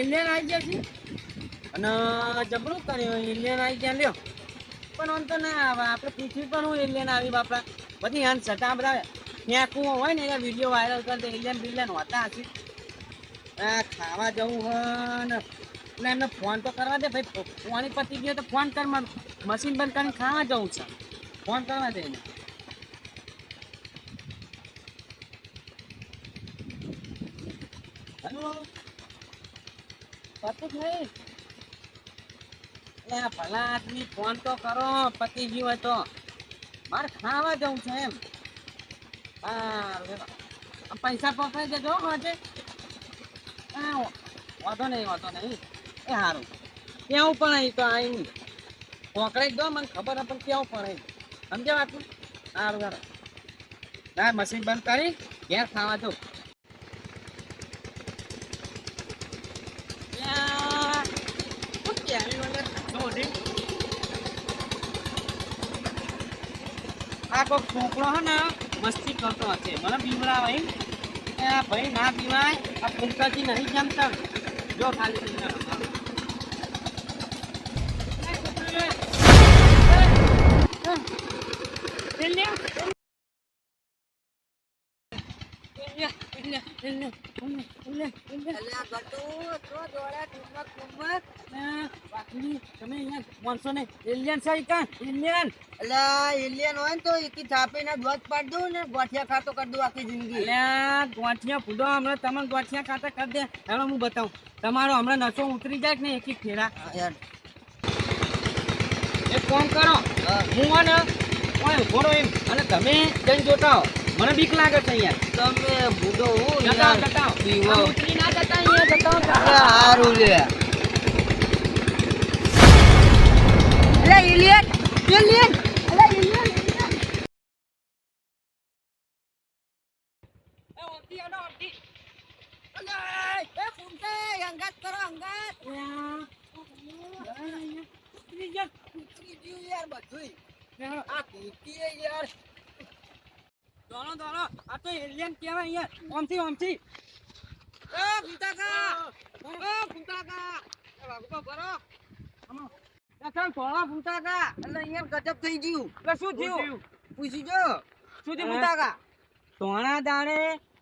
Indian આવી ગયા છે. અને જબરું કર્યું ઇન્ડિયન આવી ગયા લ્યો. પણ આમ તો ના આવે. આપણે પૃથ્વી પર હું ઇન્ડિયન આવી બાપરા બધી આમ છતાં બધા ફેંકવું હોય ને એના વીડિયો વાયરલ કરતા ઇન્ડિયન બિલિયન હોતા હશે. આ ખાવા જવું હોય ને. એટલે એમને ફોન તો કરવા દે ભાઈ. ફોન પતી ગયો તો ફોન કર. મશીન બંધ કરીને ખાવા જવું છે. ફોન કરવા દે એને. પતું ફોન તો કરો પતિ ગયું હોય તો. મારે ખાવા જવું છે એમ. પૈસા પકડાઈ દેજો હો, આજે. હા વાંધો નહીં વાંધો નહીં. એ સારું કેવું પણ અહીં તો અહીં પકડાઈ દો, મને ખબર પણ કેવું પણ સમજ્યા વાતું સારું સારું ના મશીન બંધ કરી, ઘેર ખાવા જવું યા, શું કેરી વગર ખાધો નહીં? આ કોક છોકરો હે ને, મસ્તી કરતો હશે. મને બીવડાવે ભાઈ આ ભાઈ ના બીમાય આ ફૂલકાથી નહીં જમતા. જો ખાલી પીને તમારો હમણાં નસો ઉતરી જાય ને એક ફેરા? હા, યાર. એક ફોન કરો. હું. હે ને ઓય ઘોડો એમ. અને તમે જઈને જોતા હો મને બીક લાગે છે યાર તમે બુડો હું યાર. પીવો ઉતરી ના જતા અહીંયા જતાઓ અલ્યા હારું લે. અલ્યા એલિયન એલિયન અલ્યા એલિયન એ ઓટી આનો ઓટી અલ્યા એ ફૂમતે અંગાત કરો અંગાત. ઉતરી જા. ઉતરી ગયું યાર બધું આ કૂતીએ યાર. દોડો દોડો. આ તો એલિયન કહેવાય અહીંયા. ઓમથી ઓમથી એ ભૂતાકા! ઓ ભૂતાકા! એ વાગતો કરો આમાં. થોડા ભૂતાકા. એટલે અહીંયા ગજબ થઈ ગયું. એટલે શું થયું? પૂછી જો. શું થયું ભૂતાકા? તોણા દાણે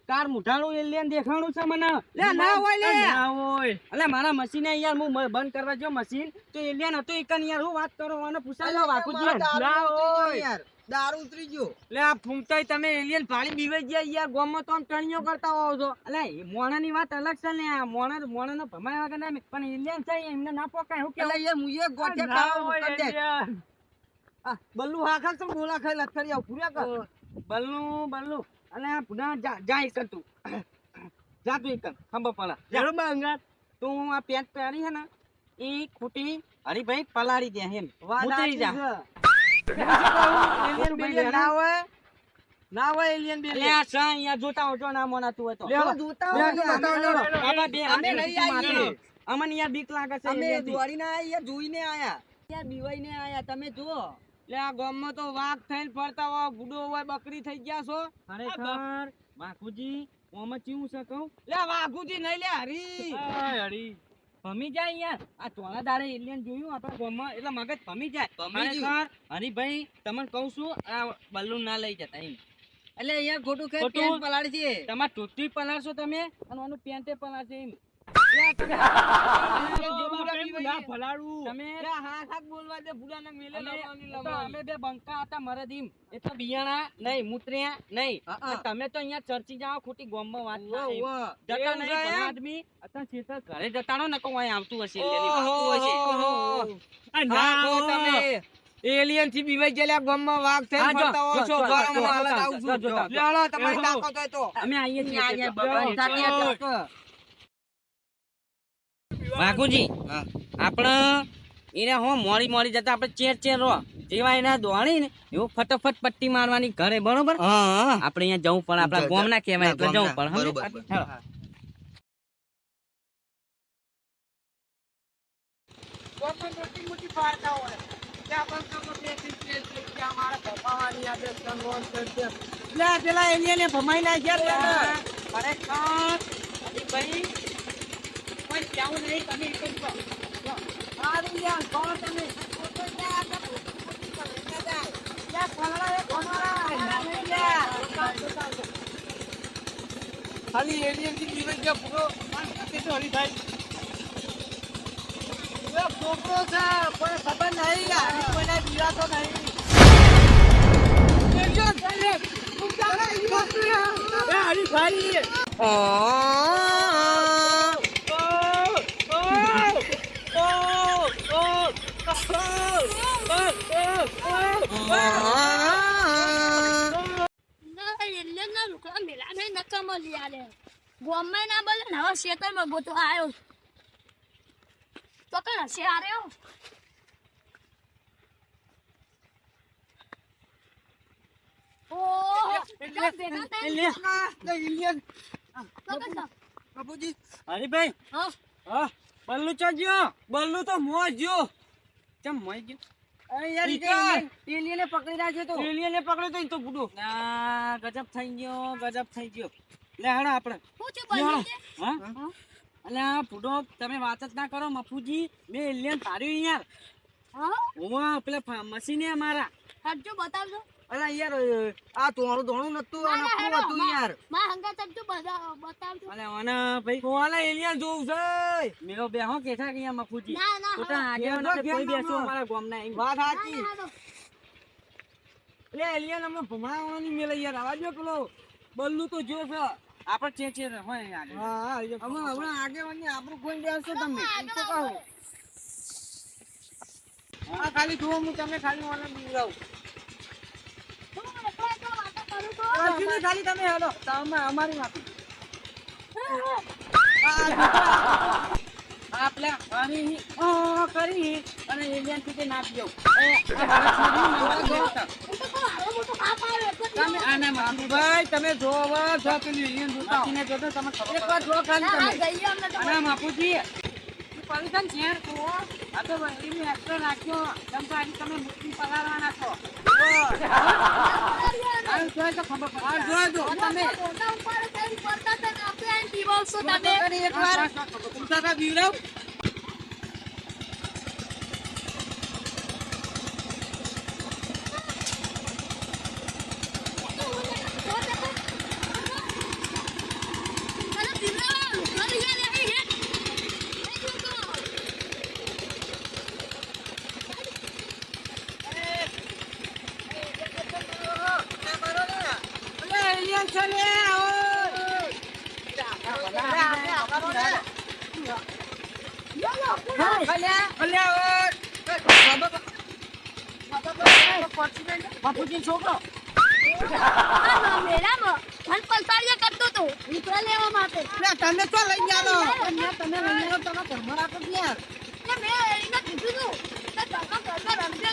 તાર મુઠાણું એલિયન દેખાણું છે મને. લે, ના હોય લે. ના હોય. એટલે મારા મશીન યાર હું બંધ કરવા જો મશીન તો એલિયન હતું એક યાર? હું વાત કરો અને પૂછાય વાકુ ના હોય. યાર. દારૂ ઉતરી ગયો. એટલે આ ફૂમતાઈ તમે એલિયન ભાળી બીવાઈ ગયા યાર ગોમમાં તો ટણીઓ કરતા હોવ છો. એટલે મોણા ની વાત અલગ છે ને આ મોણા મોણાનો ભમાય વગર ના પણ એલિયન છે એમને ના પોકાય હું કેવું? યાર મુયે ગોઠે ના ખાવા બલ્લુ હા ખાલ તો બોલા ખાઈ લથડી આવ પૂર્યા કર. બલ્લુ બલ્લુ. અને આ પુના જા જા એક તું. જા તું એક ખંભો પલા બરોબર અંગાત તું આ પેન્ટ પહેરી છે ને એ ખૂટી હરીભાઈ પલાળી દે એમ. ઉતરી જા. ના હોય. ના હોય એલિયન બે લે સા અહીંયા જોતા હોજો ના મોનાતું હોય તો. તો જોતા હોય લે, યાર. બતાવો, લે. બાબા બે અમે નહીં માથે. અમને યાર બીક લાગે છે અમે દોડીને આયા યાર જોઈને આયા. યાર બીવાઈને આયા તમે જુઓ. લે આ ગામમાં તો વાઘ થઈને ફરતા હોય ગુડો હોય બકરી થઈ ગયા છો. ખરેખર. વાઘુજી ઓમાં ચીવું છે કહું? લે વાઘુજી નહીં લે હરી. હરી. ભમી જાય યાર. આ ચોળા દાડે એલિયન જોયું આપણા ગામમાં એટલે મગજ ભમી જાય. ગયું. ખરેખર હરીભાઈ તમને કહું છું આ બલૂન ના લઈ જતા એમ. એટલે અહીંયા ખોટું ખોટું. પેન્ટ પલાળી છે તમારે ટોટી પલાળશો તમે? અને આનું પેન્ટે પલાળશે એમ. તમે તો અહીંયા ચર્ચી જાઓ ખોટી વાત છે ભલા એમ? આદમી ઘરે જતા રહો ને કોઈ આવતું હશે એલિયનથી બીવાઈ ગયેલા ગામમાં વાઘ થઈ. જો, જો, ગરમ હાલત આવું છું. જો. તમારી તાકાત હોય તો. અમે આવીએ છીએ વાઘુજી આપણે એને હો મોડી મોડી જતા આપણે ચેર ચેર રો જેવા એના દોડી ને એવું ફટાફટ પટ્ટી મારવાની ઘરે બરોબર? આપણે અહીંયા જવું પણ આપણા ગોમ ના કહેવાય એટલે જવું. લે, પેલા એલિયને ભમાઈ નાખ્યા. ખરેખર, હરીભાઈ, કોઈ કહેવું નહીં, તમે એક જ ખાલી એલિયનથી જીવન ગયા પૂરો કેટલો હરી થાય. છોકરો છે પણ ખબર નહીં કોઈને હજી તો નહીં. હરી ભાઈ. ઓ ના બોલે ને હવે શેતરમાં ગોતો આવ્યો તો કણ હશે આર્યો હરીભાઈ બલ્લુ ચો ગયો બલ્લુ તો મોજ ગયો ચમ મોજ ગયો એલિયને પકડી રાખ્યો તો. એલિયને પકડ્યો તો તો ના ગજબ થઈ ગયો ગજબ થઈ ગયો. લે હાડો આપણે. શું છે હા? અલે આ તમે વાત જ ના કરો મફુજી. મેં એલિયન પાડ્યું યાર. હા? ઓવા પેલા ફા- મશીન હે અમારા બતાવજો. અરે યાર આ તોણું ધોણું નતું અને ના, ના, હેડો, હતું યાર. માં હંગા હટજો તો બતાવજો. અલે ઓના ભાઈ કોવાલા એલિયા જોઉં છે. મેરો બે હો કેઠા કે યાર મફુજી. ના ના હા. ઘેર કોઈ બેસો મામા. અમારા ગામના એમ. વાત ના, સાચી. ના, ના. એટલે ભમણાવાનો મેલે યાર. આવા જો પેલો. બલ્લુ તો જો છે. આપણે ચે ચે હોય આગળ. હા અમે હમણાં આગેવાની આપણું કોઈ બેસો તમે. તો કહો. હા ખાલી જુઓ હું તમને ખાલી મને બીવડાવું હું ખાલી તમે હેલો. તમે અમારી કરી કરી અને તમે આના ભાઈ તમે જો હવે જો પેલું તમે ખાલી તમે. અને માપુજી યાર તું હો. આ તો રાખ્યો. કેમ તમે મુક્તિ પગારવાના છો. ખબર તમે મોટા ઉપાડે થઈને પડતા હતા ને આપણે આઈને પીવડાવશો તમે. કરી એક વાર ઉલટા કા બીવડાવ અરે પીવડાવો, ઘરે ગયા રે, અહીં હેઠ. અહીં જોતો. એલિયન છે ને બાપુજી છોકરો ના મેળામાં ફલ પલસાડિયા કરતો હતો, લીમડા લેવા માટે. તમે તો લઈ જાઓ તમે લઈ જાઓ તમે ઘરમાં રાખો યાર એટલે મેં એને કીધું હતું કે ઘરમાં ઘરમાં રમજો,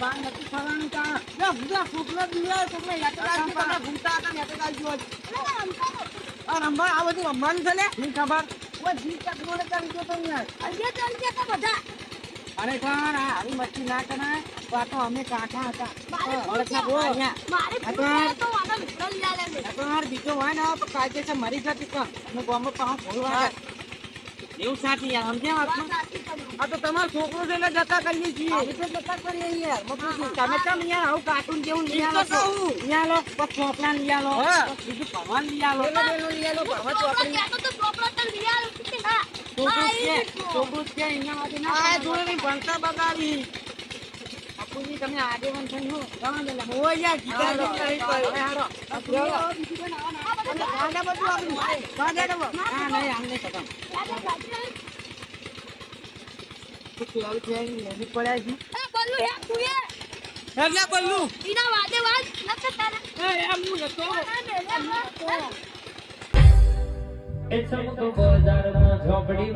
બાર નથી ફરવાનું તા લે ભૂલા બીવાય છોકરા યાદ તમે ભૂલતા ને જો આ રમવા આ બધું રમવાનું છે ને ખબર કરી. અરે પણ આવી મસ્તી ના કરાય. તો આ તો અમે કાંઠા હતા. બીજો હોય ને તો છે મરી જતી પણ. ગામમાં પાછું એવું સાચી યાર સમજ્યા વાત કરી. આ તો તમારો છોકરો છે એટલે જતા કરીએ છીએ. એટલે જતા કરીએ યાર તમે કેમ યાર આવું? કાર્ટૂન જેવું લઈ આલો તો છો. લઈ આલો પછી ચોપડા લઈ આલો બીજું ભવન લઈ આલો લઈ ચોપડી તો તો ના. છોકરું છે છોકરું છે અહીંયા માટે ના આ કરવાનું. જોડે ભણતા બગાડી. બાપુજી તમે આગેવાન થઈને હો, યાર હારો. બાપુજી, આ બધું આપણું. ગાડા નહીં, ખતમ. કેવું છે, એની પડ્યા છે. એ બલ્લુ હે તું એ. એટલે બોલું ઈના વાદે વાત નકર તારે. એ એમ હું નતો એ સમતો બજારમાં ઝોપડી